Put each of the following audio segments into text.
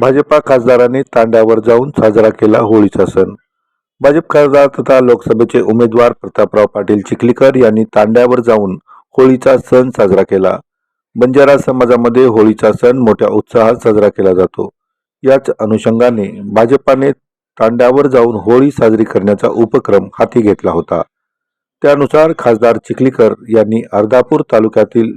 भाजपा खासदारांनी तांड्यावर जाऊन साजरा केला होळीचा सण. भाजप खासदार तथा लोकसभेचे उमेदवार प्रतापराव पाटील चिखलीकर यांनी तांड्यावर जाऊन होळीचा सण साजरा केला. बंजारा समाजामध्ये होळीचा सण मोठ्या उत्साहात साजरा केला जातो. याच अनुषंगाने भाजपाने तांड्यावर जाऊन होळी साजरी करण्याचा उपक्रम हाती घेतला होता. त्यानुसार खासदार चिखलीकर यांनी अर्धापूर तालुक्यातील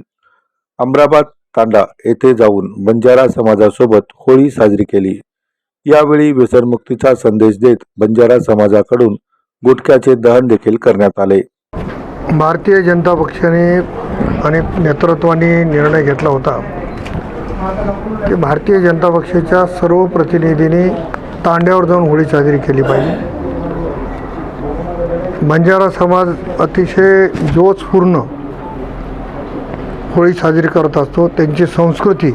अमराबाद तांडा येथे जाऊन बंजारा समाजासोबत होळी साजरी केली. यावेळी व्यसनमुक्तीचा संदेश देत बंजारा समाजाकडून गुटख्याचे दहन देखील करण्यात आले. भारतीय जनता पक्षाने आणि नेतृत्वाने निर्णय घेतला होता की भारतीय जनता पक्षाच्या सर्व प्रतिनिधींनी तांड्यावर जाऊन होळी साजरी केली पाहिजे. बंजारा समाज अतिशय जोशपूर्ण होळी साजरी करत असतो. त्यांची संस्कृती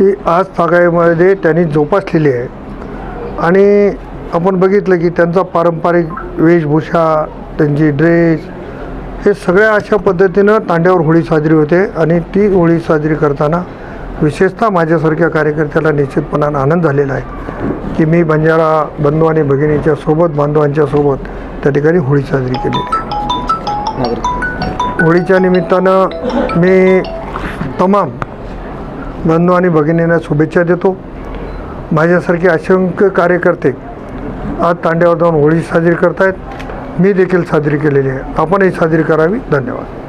ही आज तागाईमध्ये त्यांनी जोपासलेली आहे. आणि आपण बघितलं की त्यांचा पारंपरिक वेशभूषा त्यांची ड्रेस हे सगळ्या अशा पद्धतीनं तांड्यावर होळी साजरी होते. आणि ती होळी साजरी करताना विशेषतः माझ्यासारख्या कार्यकर्त्याला निश्चितपणानं आनंद झालेला आहे की मी बंजारा बंधू आणि भगिनीच्या सोबत बांधवांच्या सोबत त्या ठिकाणी होळी साजरी केलेली आहे. होळीच्या निमित्तानं मी तमाम बंधू आणि भगिनींना शुभेच्छा देतो. माझ्यासारखे असंख्य कार्यकर्ते आज तांड्यावर जाऊन होळी साजरी करतायत. मी देखील साजरी केलेली आहे. आपणही साजरी करावी. धन्यवाद.